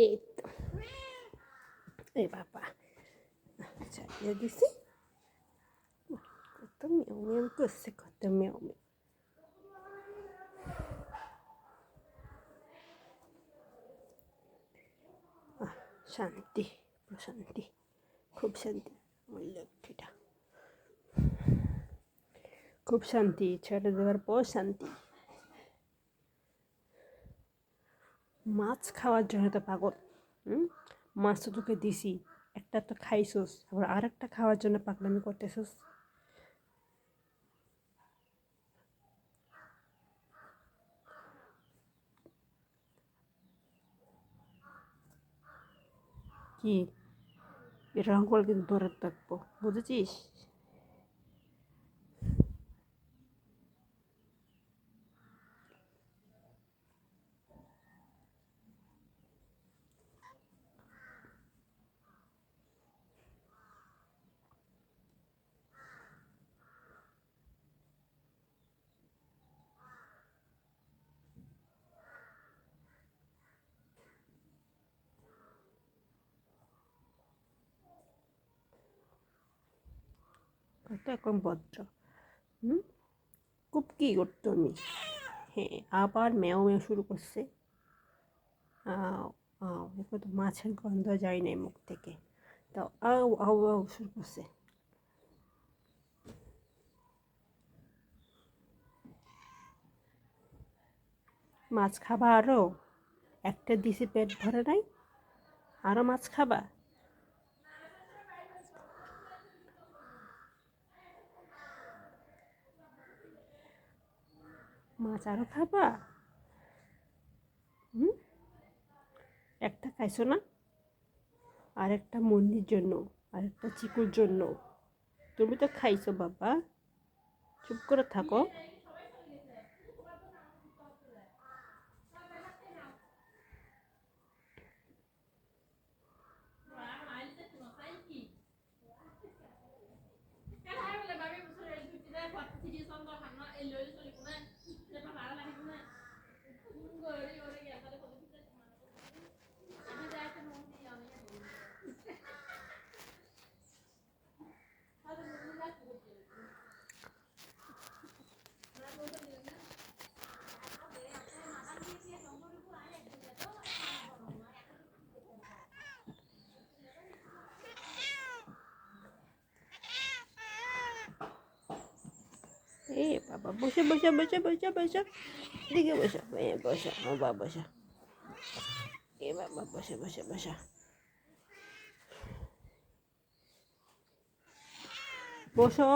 e e papà cioè di sì. Cotto mio mio questo è cotto mio mio ah, शांती शांती खूप शांती मुलगा खूप शांती छट जवळ पोच शांती মাছ খাওয়ার জন্য তো পাগল মাছ তো তোকে দিছি, একটা তো খাইছোস, আবার আর একটা খাওয়ার জন্য পাগলামি করতেছোস। কি? করে কিন্তু ধরে থাকব, বুঝেছিস? কত এখন ভদ্র। হুম? খুব কী করতো আমি? হ্যাঁ আবার ম্যাও ম্যাও শুরু করছে। এখন তো মাছের গন্ধ যায় নাই মুখ থেকে। তাও আও আও আও শুরু করছে। মাছ খাবা আরও একটা দিছি পেট ভরে নাই? আরও মাছ খাবা? মাছ আরও খাবা? হুম? একটা খাইছো না? আর একটা মন্দির জন্য আর একটা চিকুর জন্য। তুমি তো খাইছো বাবা। চুপ করে থাকো। এ বাবা বসে বসে বসে বসে বসে দিকে বসে এ বসে ও বাবা বসে এ বাবা বসে বসে বসে বসো।